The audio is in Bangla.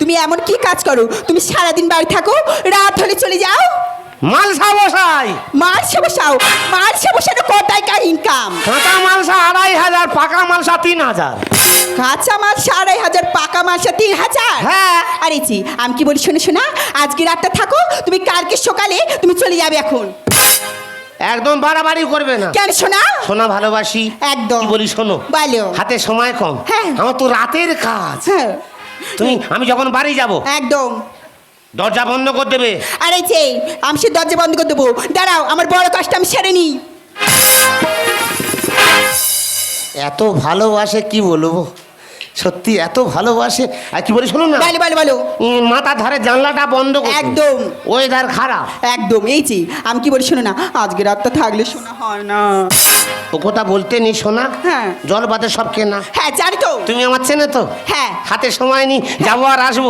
তুমি এমন কি কাজ করো? তুমি সারাদিন বাড়ি থাকো রাত হলে চলে যাও। মালসা বসাই মারছে বসাও মারছে বসানো ক টাকার ইনকাম কাঁচা মালসা আড়াই হাজার পাকা মালসা তিন হাজার। কাঁচা মাল সাড়ে হাজার পাকা মালসা তিন হাজার? হ্যাঁ। আরে জি আমি কি বলি শোনো শোনা আজকে রাতটা থাকো তুমি কালকে সকালে তুমি চলে যাবে এখন। একদম বাড়াবাড়ি করবে না। কেন শোনা? শোনা ভালোবাসি। একদম। বলি শোনো? বলো। হাতে সময় কম। হ্যাঁ। আমার তো রাতের কাজ। হ্যাঁ। তুমি আমি যখন বাড়ি যাব একদম। দরজা বন্ধ করে দেবে। আরে সেই আমি সে দরজা বন্ধ করে দেবো। দাঁড়াও আমার বড় কাজটা আমি সেরে নিই। এত ভালোবাসে কি বলব? সত্যি এত ভালোবাসে? আর কি বলি শুনুন না। বলো বলো উম, মাথার ধারে জানলাটা বন্ধ করো। একদম। ওয়েদার খারাপ। একদম এই চি আমি কি বলি শোনো না আজকে রাতটা থাকলে শোনা হয় না। ও কথা বলতে নি শোনা। হ্যাঁ। জল বাদে সব কেনা। হ্যাঁ জানি তো। তুমি আমার চেনে তো? হ্যাঁ। হাতে সময় নি যাব আর আসব।